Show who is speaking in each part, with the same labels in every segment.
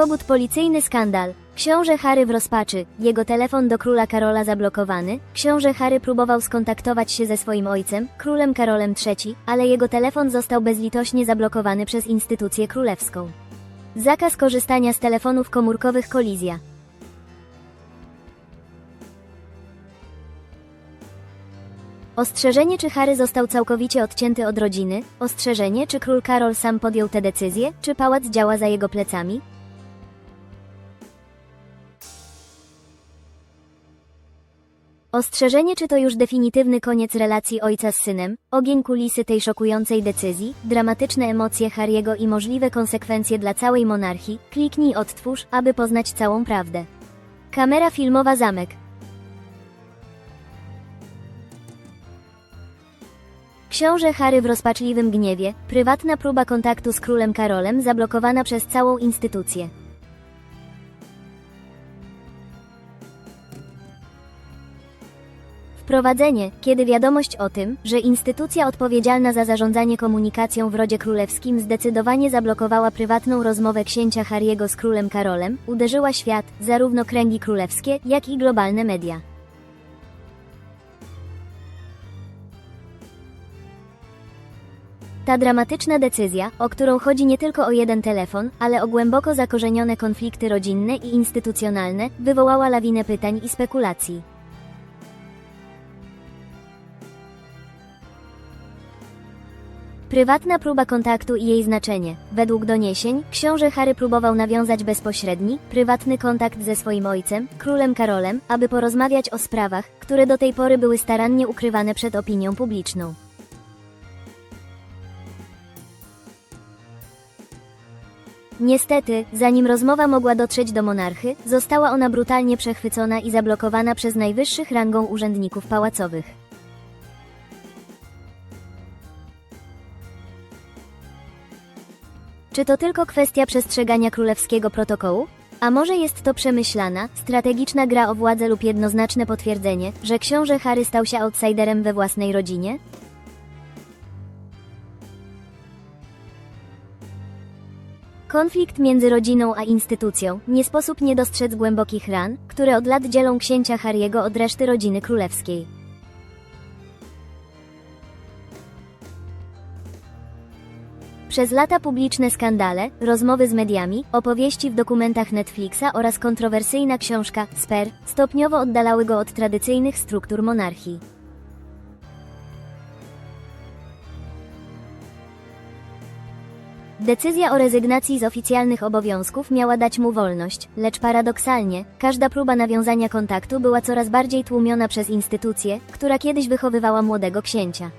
Speaker 1: Kogut policyjny skandal. Książę Harry w rozpaczy, jego telefon do króla Karola zablokowany. Książę Harry próbował skontaktować się ze swoim ojcem, królem Karolem III, ale jego telefon został bezlitośnie zablokowany przez instytucję królewską. Zakaz korzystania z telefonów komórkowych kolizja. Ostrzeżenie czy Harry został całkowicie odcięty od rodziny? Ostrzeżenie czy król Karol sam podjął tę decyzję? Czy pałac działa za jego plecami? Ostrzeżenie czy to już definitywny koniec relacji ojca z synem? Ogień kulisy tej szokującej decyzji, dramatyczne emocje Harry'ego i możliwe konsekwencje dla całej monarchii. Kliknij odtwórz, aby poznać całą prawdę. Kamera filmowa Zamek. Książę Harry w rozpaczliwym gniewie, prywatna próba kontaktu z królem Karolem zablokowana przez całą instytucję. Wprowadzenie, kiedy wiadomość o tym, że instytucja odpowiedzialna za zarządzanie komunikacją w rodzie królewskim zdecydowanie zablokowała prywatną rozmowę księcia Harry'ego z królem Karolem, uderzyła świat, zarówno kręgi królewskie, jak i globalne media. Ta dramatyczna decyzja, o którą chodzi nie tylko o jeden telefon, ale o głęboko zakorzenione konflikty rodzinne i instytucjonalne, wywołała lawinę pytań i spekulacji. Prywatna próba kontaktu i jej znaczenie. Według doniesień, książę Harry próbował nawiązać bezpośredni, prywatny kontakt ze swoim ojcem, królem Karolem, aby porozmawiać o sprawach, które do tej pory były starannie ukrywane przed opinią publiczną. Niestety, zanim rozmowa mogła dotrzeć do monarchy, została ona brutalnie przechwycona i zablokowana przez najwyższych rangą urzędników pałacowych. Czy to tylko kwestia przestrzegania królewskiego protokołu? A może jest to przemyślana, strategiczna gra o władzę lub jednoznaczne potwierdzenie, że książę Harry stał się outsiderem we własnej rodzinie? Konflikt między rodziną a instytucją, nie sposób nie dostrzec głębokich ran, które od lat dzielą księcia Harry'ego od reszty rodziny królewskiej. Przez lata publiczne skandale, rozmowy z mediami, opowieści w dokumentach Netflixa oraz kontrowersyjna książka Sper stopniowo oddalały go od tradycyjnych struktur monarchii. Decyzja o rezygnacji z oficjalnych obowiązków miała dać mu wolność, lecz paradoksalnie, każda próba nawiązania kontaktu była coraz bardziej tłumiona przez instytucję, która kiedyś wychowywała młodego księcia.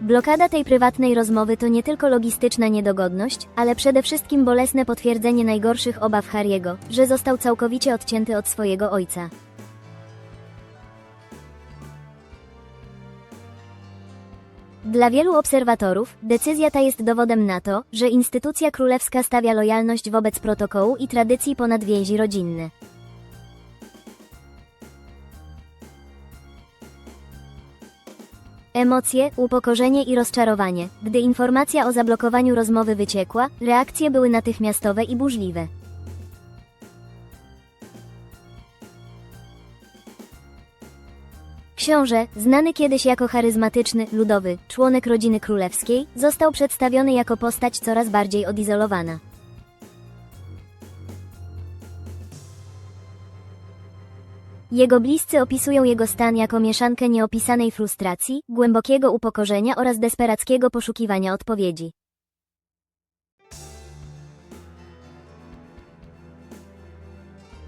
Speaker 1: Blokada tej prywatnej rozmowy to nie tylko logistyczna niedogodność, ale przede wszystkim bolesne potwierdzenie najgorszych obaw Harry'ego, że został całkowicie odcięty od swojego ojca. Dla wielu obserwatorów, decyzja ta jest dowodem na to, że instytucja królewska stawia lojalność wobec protokołu i tradycji ponad więzi rodzinne. Emocje, upokorzenie i rozczarowanie. Gdy informacja o zablokowaniu rozmowy wyciekła, reakcje były natychmiastowe i burzliwe. Książę, znany kiedyś jako charyzmatyczny, ludowy, członek rodziny królewskiej, został przedstawiony jako postać coraz bardziej odizolowana. Jego bliscy opisują jego stan jako mieszankę nieopisanej frustracji, głębokiego upokorzenia oraz desperackiego poszukiwania odpowiedzi.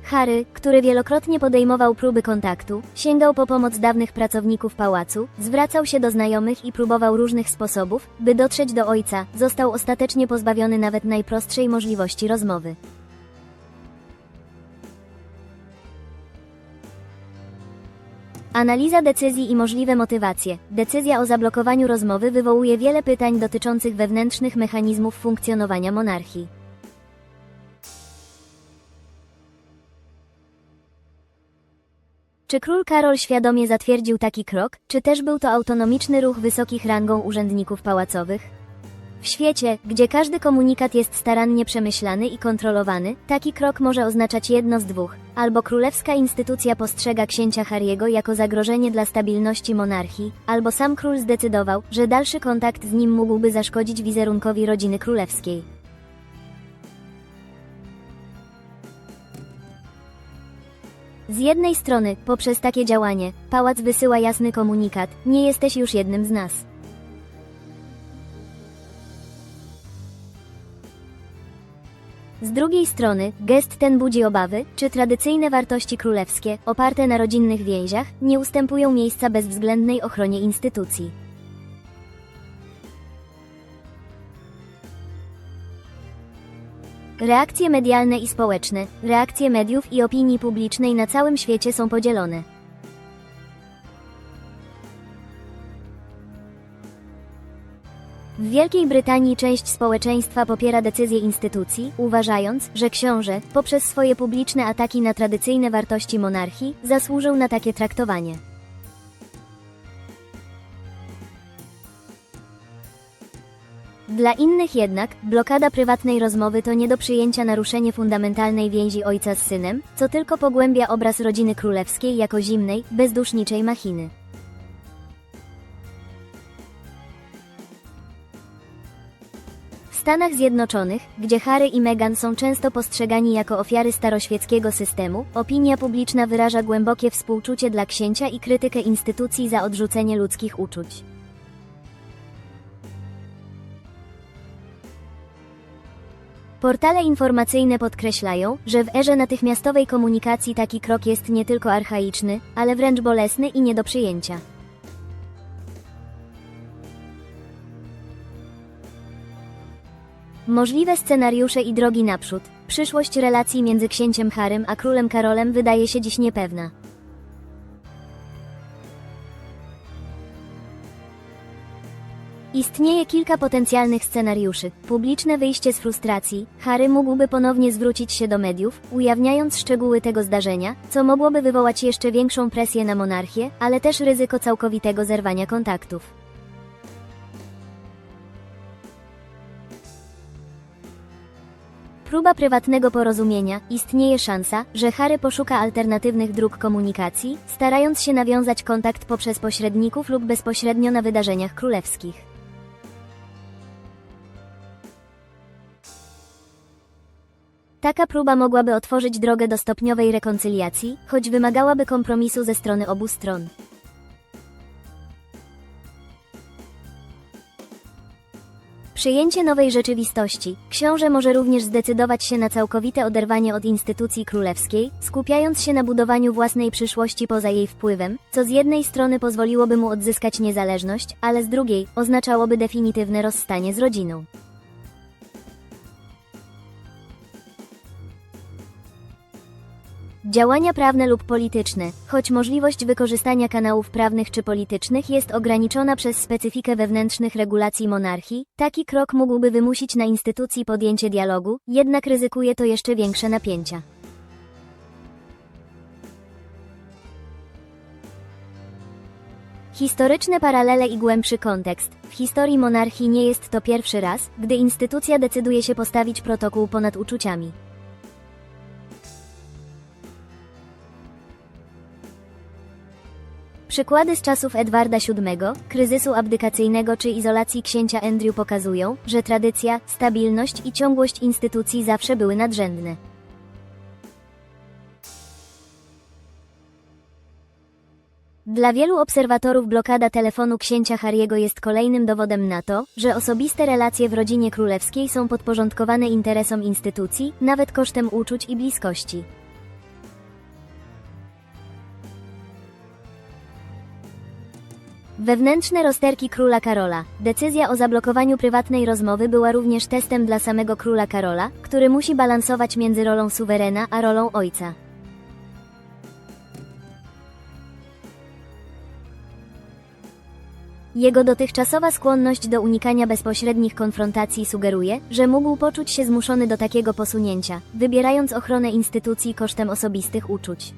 Speaker 1: Harry, który wielokrotnie podejmował próby kontaktu, sięgał po pomoc dawnych pracowników pałacu, zwracał się do znajomych i próbował różnych sposobów, by dotrzeć do ojca, został ostatecznie pozbawiony nawet najprostszej możliwości rozmowy. Analiza decyzji i możliwe motywacje. Decyzja o zablokowaniu rozmowy wywołuje wiele pytań dotyczących wewnętrznych mechanizmów funkcjonowania monarchii. Czy król Karol świadomie zatwierdził taki krok, czy też był to autonomiczny ruch wysokich rangą urzędników pałacowych? W świecie, gdzie każdy komunikat jest starannie przemyślany i kontrolowany, taki krok może oznaczać jedno z dwóch. Albo królewska instytucja postrzega księcia Harry'ego jako zagrożenie dla stabilności monarchii, albo sam król zdecydował, że dalszy kontakt z nim mógłby zaszkodzić wizerunkowi rodziny królewskiej. Z jednej strony, poprzez takie działanie, pałac wysyła jasny komunikat: nie jesteś już jednym z nas. Z drugiej strony, gest ten budzi obawy, czy tradycyjne wartości królewskie, oparte na rodzinnych więziach, nie ustępują miejsca bezwzględnej ochronie instytucji. Reakcje medialne i społeczne, reakcje mediów i opinii publicznej na całym świecie są podzielone. W Wielkiej Brytanii część społeczeństwa popiera decyzje instytucji, uważając, że książę, poprzez swoje publiczne ataki na tradycyjne wartości monarchii, zasłużył na takie traktowanie. Dla innych jednak, blokada prywatnej rozmowy to nie do przyjęcia naruszenie fundamentalnej więzi ojca z synem, co tylko pogłębia obraz rodziny królewskiej jako zimnej, bezduszniczej machiny. Stanach Zjednoczonych, gdzie Harry i Meghan są często postrzegani jako ofiary staroświeckiego systemu, opinia publiczna wyraża głębokie współczucie dla księcia i krytykę instytucji za odrzucenie ludzkich uczuć. Portale informacyjne podkreślają, że w erze natychmiastowej komunikacji taki krok jest nie tylko archaiczny, ale wręcz bolesny i nie do przyjęcia. Możliwe scenariusze i drogi naprzód. Przyszłość relacji między księciem Harym a królem Karolem wydaje się dziś niepewna. Istnieje kilka potencjalnych scenariuszy. Publiczne wyjście z frustracji. Harry mógłby ponownie zwrócić się do mediów, ujawniając szczegóły tego zdarzenia, co mogłoby wywołać jeszcze większą presję na monarchię, ale też ryzyko całkowitego zerwania kontaktów. Próba prywatnego porozumienia, istnieje szansa, że Harry poszuka alternatywnych dróg komunikacji, starając się nawiązać kontakt poprzez pośredników lub bezpośrednio na wydarzeniach królewskich. Taka próba mogłaby otworzyć drogę do stopniowej rekoncyliacji, choć wymagałaby kompromisu ze strony obu stron. Przyjęcie nowej rzeczywistości. Książę może również zdecydować się na całkowite oderwanie od instytucji królewskiej, skupiając się na budowaniu własnej przyszłości poza jej wpływem, co z jednej strony pozwoliłoby mu odzyskać niezależność, ale z drugiej oznaczałoby definitywne rozstanie z rodziną. Działania prawne lub polityczne, choć możliwość wykorzystania kanałów prawnych czy politycznych jest ograniczona przez specyfikę wewnętrznych regulacji monarchii, taki krok mógłby wymusić na instytucji podjęcie dialogu, jednak ryzykuje to jeszcze większe napięcia. Historyczne paralele i głębszy kontekst. W historii monarchii nie jest to pierwszy raz, gdy instytucja decyduje się postawić protokół ponad uczuciami. Przykłady z czasów Edwarda VII, kryzysu abdykacyjnego czy izolacji księcia Andrew pokazują, że tradycja, stabilność i ciągłość instytucji zawsze były nadrzędne. Dla wielu obserwatorów blokada telefonu księcia Harry'ego jest kolejnym dowodem na to, że osobiste relacje w rodzinie królewskiej są podporządkowane interesom instytucji, nawet kosztem uczuć i bliskości. Wewnętrzne rozterki króla Karola. Decyzja o zablokowaniu prywatnej rozmowy była również testem dla samego króla Karola, który musi balansować między rolą suwerena a rolą ojca. Jego dotychczasowa skłonność do unikania bezpośrednich konfrontacji sugeruje, że mógł poczuć się zmuszony do takiego posunięcia, wybierając ochronę instytucji kosztem osobistych uczuć.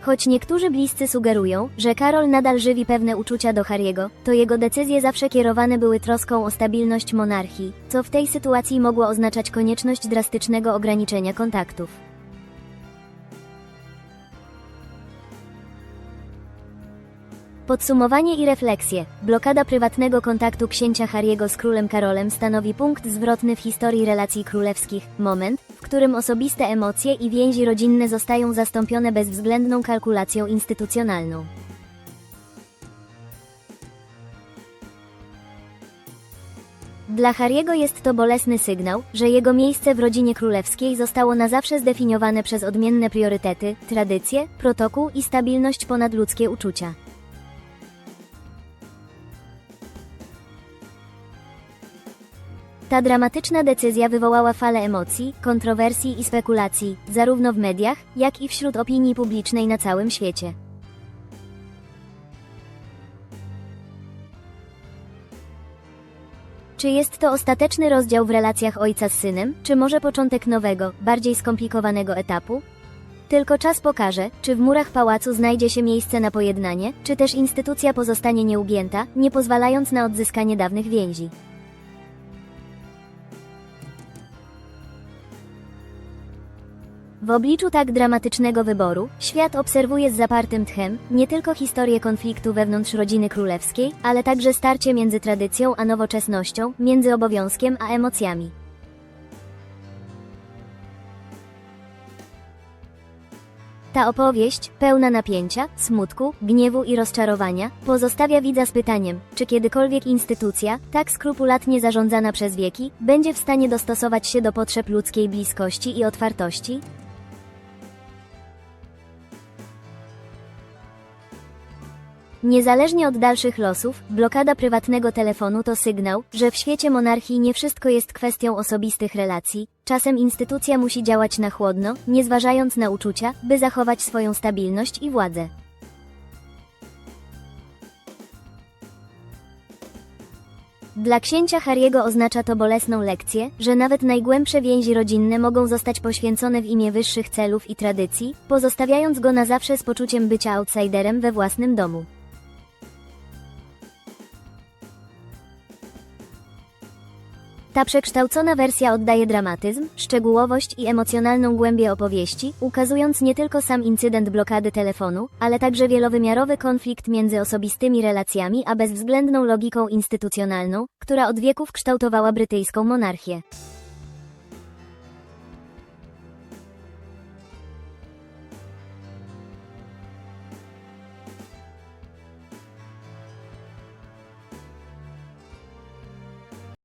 Speaker 1: Choć niektórzy bliscy sugerują, że Karol nadal żywi pewne uczucia do Harry'ego, to jego decyzje zawsze kierowane były troską o stabilność monarchii, co w tej sytuacji mogło oznaczać konieczność drastycznego ograniczenia kontaktów. Podsumowanie i refleksje. Blokada prywatnego kontaktu księcia Harry'ego z królem Karolem stanowi punkt zwrotny w historii relacji królewskich, moment, którym osobiste emocje i więzi rodzinne zostają zastąpione bezwzględną kalkulacją instytucjonalną. Dla Harry'ego jest to bolesny sygnał, że jego miejsce w rodzinie królewskiej zostało na zawsze zdefiniowane przez odmienne priorytety, tradycje, protokół i stabilność ponad ludzkie uczucia. Ta dramatyczna decyzja wywołała falę emocji, kontrowersji i spekulacji, zarówno w mediach, jak i wśród opinii publicznej na całym świecie. Czy jest to ostateczny rozdział w relacjach ojca z synem, czy może początek nowego, bardziej skomplikowanego etapu? Tylko czas pokaże, czy w murach pałacu znajdzie się miejsce na pojednanie, czy też instytucja pozostanie nieugięta, nie pozwalając na odzyskanie dawnych więzi. W obliczu tak dramatycznego wyboru, świat obserwuje z zapartym tchem nie tylko historię konfliktu wewnątrz rodziny królewskiej, ale także starcie między tradycją a nowoczesnością, między obowiązkiem a emocjami. Ta opowieść, pełna napięcia, smutku, gniewu i rozczarowania, pozostawia widza z pytaniem, czy kiedykolwiek instytucja, tak skrupulatnie zarządzana przez wieki, będzie w stanie dostosować się do potrzeb ludzkiej bliskości i otwartości? Niezależnie od dalszych losów, blokada prywatnego telefonu to sygnał, że w świecie monarchii nie wszystko jest kwestią osobistych relacji. Czasem instytucja musi działać na chłodno, nie zważając na uczucia, by zachować swoją stabilność i władzę. Dla księcia Harry'ego oznacza to bolesną lekcję, że nawet najgłębsze więzi rodzinne mogą zostać poświęcone w imię wyższych celów i tradycji, pozostawiając go na zawsze z poczuciem bycia outsiderem we własnym domu. Ta przekształcona wersja oddaje dramatyzm, szczegółowość i emocjonalną głębię opowieści, ukazując nie tylko sam incydent blokady telefonu, ale także wielowymiarowy konflikt między osobistymi relacjami a bezwzględną logiką instytucjonalną, która od wieków kształtowała brytyjską monarchię.